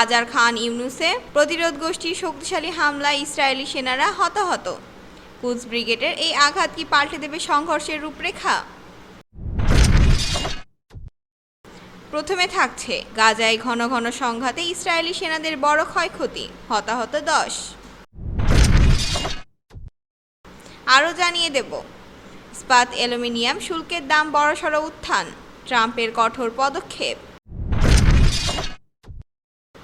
গাজার খান ইউনুসে প্রতিরোধ গোষ্ঠীর শক্তিশালী হামলায় ইসরায়েলি সেনারা হতাহত। কুচ ব্রিগেডের এই আঘাত কি পাল্টে দেবে সংঘর্ষের রূপরেখা? প্রথমে থাকছে গাজায় ঘন ঘন সংঘাতে ইসরায়েলি সেনাদের বড় ক্ষয়ক্ষতি, হতাহত দশ। আরও জানিয়ে দেব, ইস্পাত অ্যালুমিনিয়াম শুল্কের দাম বড়সড় উত্থান, ট্রাম্পের কঠোর পদক্ষেপ।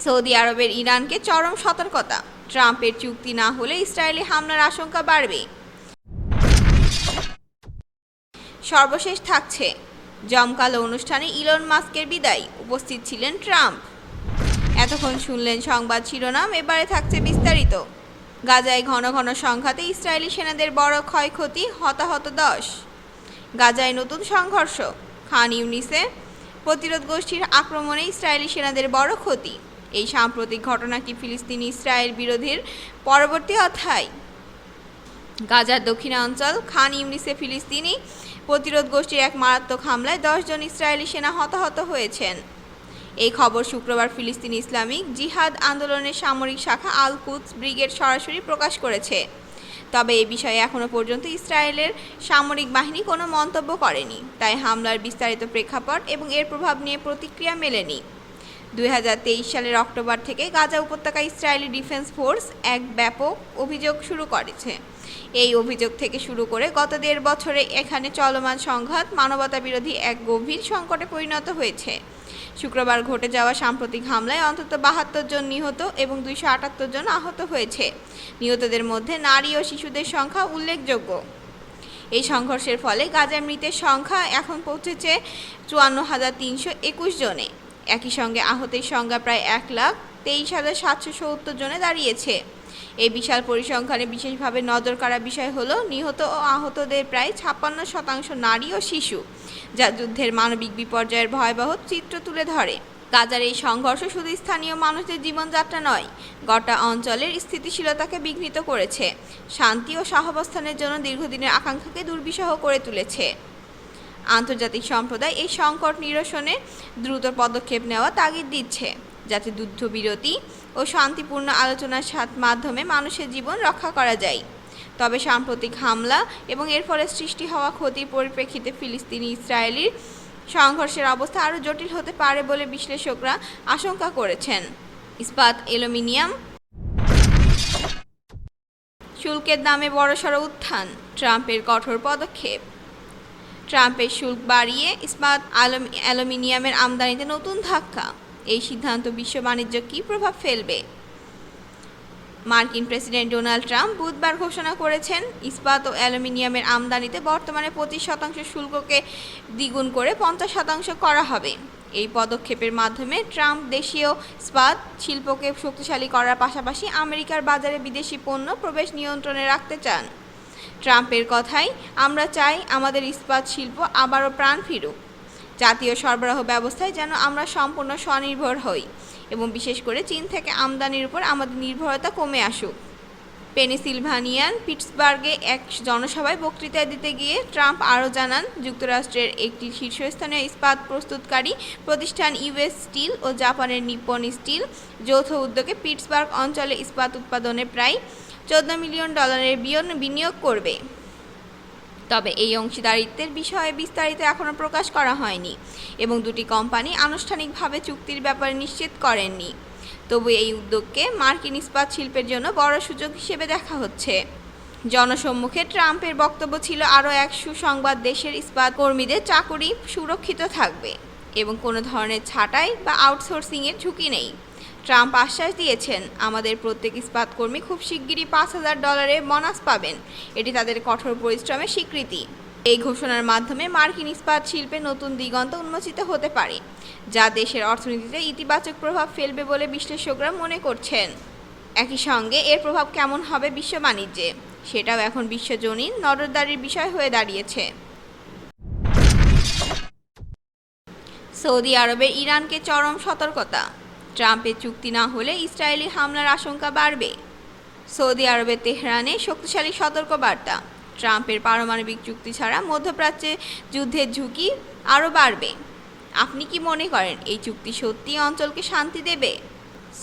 সৌদি আরবের ইরানকে চরম সতর্কতা। ট্রাম্পের চুক্তি না হলে ইসরায়েলি হামলার আশঙ্কা বাড়বে। সর্বশেষ থাকছে। জমকালো অনুষ্ঠানে ইলন মাস্কের বিদায়। উপস্থিত ছিলেন ট্রাম্প। এতক্ষণ শুনলেন সংবাদ শিরোনাম, এবারে থাকছে বিস্তারিত। গাজায় ঘন ঘন সংঘাতে ইসরায়েলি সেনাদের বড় ক্ষয়ক্ষতি, হতাহত দশ। গাজায় নতুন সংঘর্ষ। খান ইউনিসে প্রতিরোধ গোষ্ঠীর আক্রমণে ইসরায়েলি সেনাদের বড় ক্ষতি। এই সাম্প্রতিক ঘটনা কি ফিলিস্তিনি ইসরায়েল বিরোধীর পরবর্তী অধ্যায়? গাজার দক্ষিণাঞ্চল, খান ইউনিসে ফিলিস্তিনি প্রতিরোধ গোষ্ঠীর এক মারাত্মক হামলায় দশজন ইসরায়েলি সেনা হতাহত হয়েছেন। এই খবর শুক্রবার ফিলিস্তিনি ইসলামিক জিহাদ আন্দোলনের সামরিক শাখা আল কুদস ব্রিগেড সরাসরি প্রকাশ করেছে। তবে এ বিষয়ে এখনও পর্যন্ত ইসরায়েলের সামরিক বাহিনী কোনো মন্তব্য করেনি। তাই হামলার বিস্তারিত প্রেক্ষাপট এবং এর প্রভাব নিয়ে প্রতিক্রিয়া মেলেনি। দুই হাজার তেইশ সালের অক্টোবর থেকে গাজা উপত্যকা ইসরায়েলি ডিফেন্স ফোর্স এক ব্যাপক অভিযোগ শুরু করেছে। এই অভিযোগ থেকে শুরু করে গত দেড় বছরে এখানে চলমান সংঘাত মানবতা বিরোধী এক গভীর সংকটে পরিণত হয়েছে। শুক্রবার ঘটে যাওয়া সাম্প্রতিক হামলায় অন্তত বাহাত্তর জন নিহত এবং দুইশো আটাত্তর জন আহত হয়েছে। নিহতদের মধ্যে নারী ও শিশুদের সংখ্যা উল্লেখযোগ্য। এই সংঘর্ষের ফলে গাজার মৃতের সংখ্যা এখন পৌঁছেছে চুয়ান্ন হাজার তিনশো একুশ জনে। একই সঙ্গে আহতের সংখ্যা প্রায় এক লাখ তেইশ হাজার সাতশো সত্তর জনে দাঁড়িয়েছে। এই বিশাল পরিসংখ্যানে বিশেষভাবে নজর কাড়া বিষয় হলো, নিহত ও আহতদের প্রায় ছাপ্পান্ন শতাংশ নারী ও শিশু, যা যুদ্ধের মানবিক বিপর্যয়ের ভয়াবহ চিত্র তুলে ধরে। গাজার এই সংঘর্ষ শুধু স্থানীয় মানুষদের জীবনযাত্রা নয়, গোটা অঞ্চলের স্থিতিশীলতাকে বিঘ্নিত করেছে, শান্তি ও সহাবস্থানের জন্য দীর্ঘদিনের আকাঙ্ক্ষাকে দুর্বিষহ করে তুলেছে। আন্তর্জাতিক সম্প্রদায় এই সংকট নিরসনে দ্রুত পদক্ষেপ নেওয়া তাগিদ দিচ্ছে, যাতে যুদ্ধবিরতি ও শান্তিপূর্ণ আলোচনার মাধ্যমে মানুষের জীবন রক্ষা করা যায়। তবে সাম্প্রতিক হামলা এবং এর ফলে সৃষ্টি হওয়া ক্ষতির পরিপ্রেক্ষিতে ফিলিস্তিনি ইসরায়েলির সংঘর্ষের অবস্থা আরও জটিল হতে পারে বলে বিশ্লেষকরা আশঙ্কা করেছেন। ইস্পাত অ্যালুমিনিয়াম শুল্কের দামে বড়সড় উত্থান, ট্রাম্পের কঠোর পদক্ষেপ। ট্রাম্পের শুল্ক বাড়িয়ে ইস্পাত অ্যালুমিনিয়ামের আমদানিতে নতুন ধাক্কা। এই সিদ্ধান্ত বিশ্ব বাণিজ্য কী প্রভাব ফেলবে? মার্কিন প্রেসিডেন্ট ডোনাল্ড ট্রাম্প বুধবার ঘোষণা করেছেন, ইস্পাত ও অ্যালুমিনিয়ামের আমদানিতে বর্তমানে পঁচিশ শতাংশ শুল্ককে দ্বিগুণ করে পঞ্চাশ শতাংশ করা হবে। এই পদক্ষেপের মাধ্যমে ট্রাম্প দেশীয় ইস্পাত শিল্পকে শক্তিশালী করার পাশাপাশি আমেরিকার বাজারে বিদেশি পণ্য প্রবেশ নিয়ন্ত্রণে রাখতে চান। ট্রাম্পের কথাই, আমরা চাই আমাদের ইস্পাত শিল্প আবারও প্রাণ ফিরুক। জাতীয় সরবরাহ ব্যবস্থায় যেন আমরা সম্পূর্ণ স্বনির্ভর হই এবং বিশেষ করে চীন থেকে আমদানির উপর আমাদের নির্ভরতা কমে আসুক। পেনিসিলভানিয়ান পিটসবার্গে এক জনসভায় বক্তৃতা দিতে গিয়ে ট্রাম্প আরও জানান, যুক্তরাষ্ট্রের একটি শীর্ষস্থানীয় ইস্পাত প্রস্তুতকারী প্রতিষ্ঠান ইউএস স্টিল ও জাপানের নিপ্পন স্টিল যৌথ উদ্যোগে পিটসবার্গ অঞ্চলে ইস্পাত উৎপাদনে প্রায় চোদ্দ মিলিয়ন ডলারের বিনিয়োগ করবে। তবে এই অংশীদারিত্বের বিষয়ে বিস্তারিত এখনও প্রকাশ করা হয়নি এবং দুটি কোম্পানি আনুষ্ঠানিকভাবে চুক্তির ব্যাপারে নিশ্চিত করেননি। তবু এই উদ্যোগকে মার্কিন ইস্পাত শিল্পের জন্য বড় সুযোগ হিসেবে দেখা হচ্ছে। জনসম্মুখে ট্রাম্পের বক্তব্য ছিল আরও এক সুসংবাদ দেশের ইস্পাত কর্মীদের চাকুরি সুরক্ষিত থাকবে এবং কোনো ধরনের ছাঁটাই বা আউটসোর্সিংয়ের ঝুঁকি নেই। ট্রাম্প আশ্বাস দিয়েছেন, আমাদের প্রত্যেক ইস্পাত কর্মী খুব শিগগিরই পাঁচ হাজার ডলারের বোনাস পাবেন। এটি তাদের কঠোর পরিশ্রমের স্বীকৃতি। এই ঘোষণার মাধ্যমে মার্কিন ইস্পাত শিল্পে নতুন দিগন্ত উন্মোচিত হতে পারে, যা দেশের অর্থনীতিতে ইতিবাচক প্রভাব ফেলবে বলে বিশ্লেষকরা মনে করছেন। একই সঙ্গে এর প্রভাব কেমন হবে বিশ্ব বাণিজ্যে, সেটাও এখন বিশ্বজনীন নজরদারির বিষয় হয়ে দাঁড়িয়েছে। সৌদি আরবের ইরানকে চরম সতর্কতা। ট্রাম্পের চুক্তি না হলে ইসরায়েলি হামলার আশঙ্কা বাড়বে। সৌদি আরবের তেহরানে শক্তিশালী সতর্কবার্তা। ট্রাম্পের পারমাণবিক চুক্তি ছাড়া মধ্যপ্রাচ্যে যুদ্ধের ঝুঁকি আরও বাড়বে। আপনি কি মনে করেন এই চুক্তি সত্যি অঞ্চলকে শান্তি দেবে?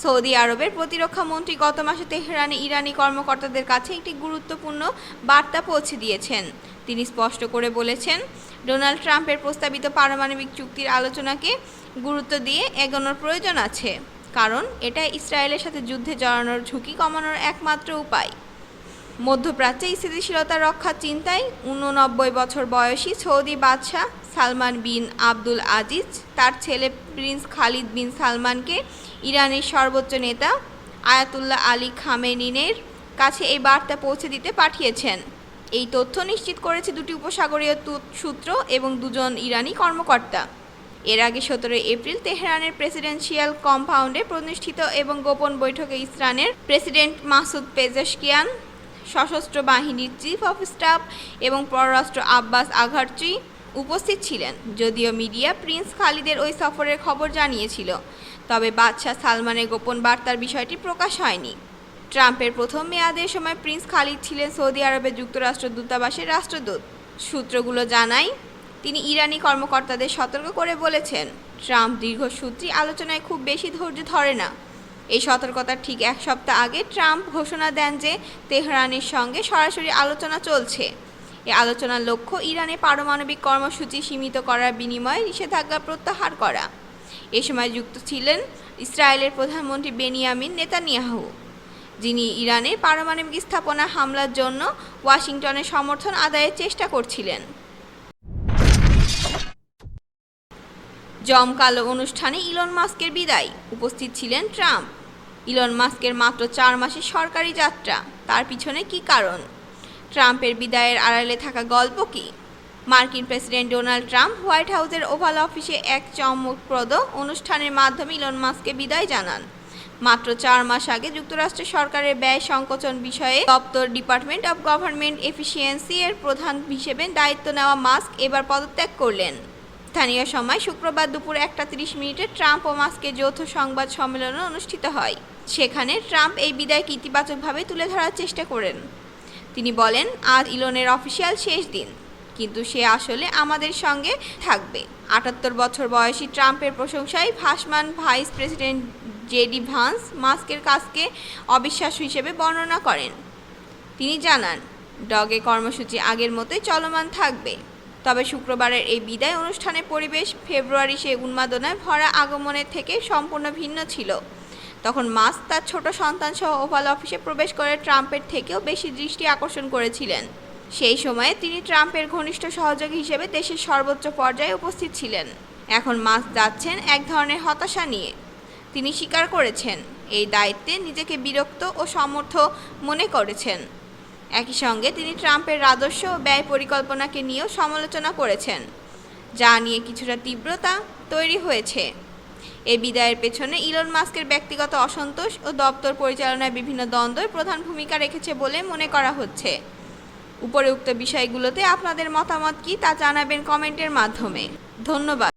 সৌদি আরবের প্রতিরক্ষা মন্ত্রী গত মাসে তেহরানে ইরানি কর্মকর্তাদের কাছে একটি গুরুত্বপূর্ণ বার্তা পৌঁছে দিয়েছেন। তিনি স্পষ্ট করে বলেছেন ডোনাল্ড ট্রাম্পের প্রস্তাবিত পারমাণবিক চুক্তির আলোচনাকে গুরুত্ব দিয়ে এগোনোর প্রয়োজন আছে, কারণ এটা ইসরায়েলের সাথে যুদ্ধে জড়ানোর ঝুঁকি কমানোর একমাত্র উপায়। মধ্যপ্রাচ্যে স্থিতিশীলতা রক্ষার চিন্তায় উননব্বই বছর বয়সী সৌদি বাদশাহ সালমান বিন আব্দুল আজিজ, তার ছেলে প্রিন্স খালিদ বিন সালমানকে ইরানের সর্বোচ্চ নেতা আয়াতুল্লাহ আলী খামেনিনের কাছে এই বার্তা পৌঁছে দিতে পাঠিয়েছেন। এই তথ্য নিশ্চিত করেছে দুটি উপসাগরীয় সূত্র এবং দুজন ইরানি কর্মকর্তা। এর আগে সতেরো এপ্রিল তেহরানের প্রেসিডেন্সিয়াল কম্পাউন্ডে প্রতিষ্ঠিত এবং গোপন বৈঠকে ইসরানের প্রেসিডেন্ট মাসুদ পেজেশকিয়ান, সশস্ত্র বাহিনীর চিফ অফ স্টাফ এবং পররাষ্ট্র আব্বাস আঘারচি উপস্থিত ছিলেন। যদিও মিডিয়া প্রিন্স খালিদের ওই সফরের খবর জানিয়েছিল, তবে বাদশাহ সালমানের গোপন বার্তার বিষয়টি প্রকাশ হয়নি। ট্রাম্পের প্রথম মেয়াদের সময় প্রিন্স খালিদ ছিলেন সৌদি আরবে যুক্তরাষ্ট্র দূতাবাসের রাষ্ট্রদূত। সূত্রগুলো জানায়, তিনি ইরানি কর্মকর্তাদের সতর্ক করে বলেছেন, ট্রাম্প দীর্ঘ দীর্ঘসূত্রী আলোচনায় খুব বেশি ধৈর্য ধরে না। এই সতর্কতার ঠিক এক সপ্তাহ আগে ট্রাম্প ঘোষণা দেন যে তেহরানের সঙ্গে সরাসরি আলোচনা চলছে। এ আলোচনার লক্ষ্য ইরানে পারমাণবিক কর্মসূচি সীমিত করার বিনিময়ে নিষেধাজ্ঞা প্রত্যাহার করা। এ সময় যুক্ত ছিলেন ইসরায়েলের প্রধানমন্ত্রী বেনিয়ামিন নেতানিয়াহু। যিনি ইরানের পারমাণবিক স্থাপনা হামলার জন্য ওয়াশিংটনের সমর্থন আদায়ের চেষ্টা করছিলেন। জমকালো অনুষ্ঠানে ইলন মাস্কের বিদায়। উপস্থিত ছিলেন ট্রাম্প। ইলন মাস্কের মাত্র চার মাসের সরকারি যাত্রা। তার পিছনে কি কারণ? ট্রাম্পের বিদায়ের আড়ালে থাকা গল্প কি? মার্কিন প্রেসিডেন্ট ডোনাল্ড ট্রাম্প হোয়াইট হাউসের ওভাল অফিসে এক চমকপ্রদ অনুষ্ঠানের মাধ্যমে ইলন মাস্ককে বিদায় জানান। মাত্র চার মাস আগে যুক্তরাষ্ট্রের সরকারের ব্যয় সংকোচন বিষয়ে দপ্তর ডিপার্টমেন্ট অব গভর্নমেন্ট এফিসিয়েন্সি এর প্রধান হিসেবে দায়িত্ব নেওয়া মাস্ক এবার পদত্যাগ করলেন। স্থানীয় সময় শুক্রবার দুপুর একটা তিরিশ মিনিটে ট্রাম্প ও মাস্কের যৌথ সংবাদ সম্মেলন অনুষ্ঠিত হয়। সেখানে ট্রাম্প এই বিদায়কে ইতিবাচকভাবে তুলে ধরার চেষ্টা করেন। তিনি বলেন, আজ ইলনের অফিসিয়াল শেষ দিন, কিন্তু সে আসলে আমাদের সঙ্গে থাকবে। আটাত্তর বছর বয়সী ট্রাম্পের প্রশংসায় ভাসমান ভাইস প্রেসিডেন্ট জেডি ভান্স মাস্কের কাজকে অবিশ্বাস হিসেবে বর্ণনা করেন। তিনি জানান, ডগে কর্মসূচি আগের মতোই চলমান থাকবে। তবে শুক্রবারের এই বিদায় অনুষ্ঠানের পরিবেশ ফেব্রুয়ারি সে উন্মাদনায় ভরা আগমনের থেকে সম্পূর্ণ ভিন্ন ছিল। তখন মাস্ক তার ছোট সন্তান সহ ওভাল অফিসে প্রবেশ করে ট্রাম্পের থেকেও বেশি দৃষ্টি আকর্ষণ করেছিলেন। সেই সময়ে তিনি ট্রাম্পের ঘনিষ্ঠ সহযোগী হিসেবে দেশের সর্বোচ্চ পর্যায়ে উপস্থিত ছিলেন। এখন মাস্ক যাচ্ছেন এক ধরনের হতাশা নিয়ে। তিনি স্বীকার করেছেন। এই দায়িত্বে নিজেকে বিরক্ত ও সমর্থ মনে করেছেন। একই সঙ্গে তিনি ট্রাম্পের রাজস্ব ও ব্যয় পরিকল্পনাকে নিয়েও সমালোচনা করেছেন, যা নিয়ে কিছুটা তীব্রতা তৈরি হয়েছে। এই বিদায়ের পেছনে ইলন মাস্কের ব্যক্তিগত অসন্তোষ ও দপ্তর পরিচালনায় বিভিন্ন দ্বন্দ্বই প্রধান ভূমিকা রেখেছে বলে মনে করা হচ্ছে। উপরে উক্ত বিষয়গুলোতে আপনাদের মতামত কি তা জানাবেন কমেন্টের মাধ্যমে। ধন্যবাদ।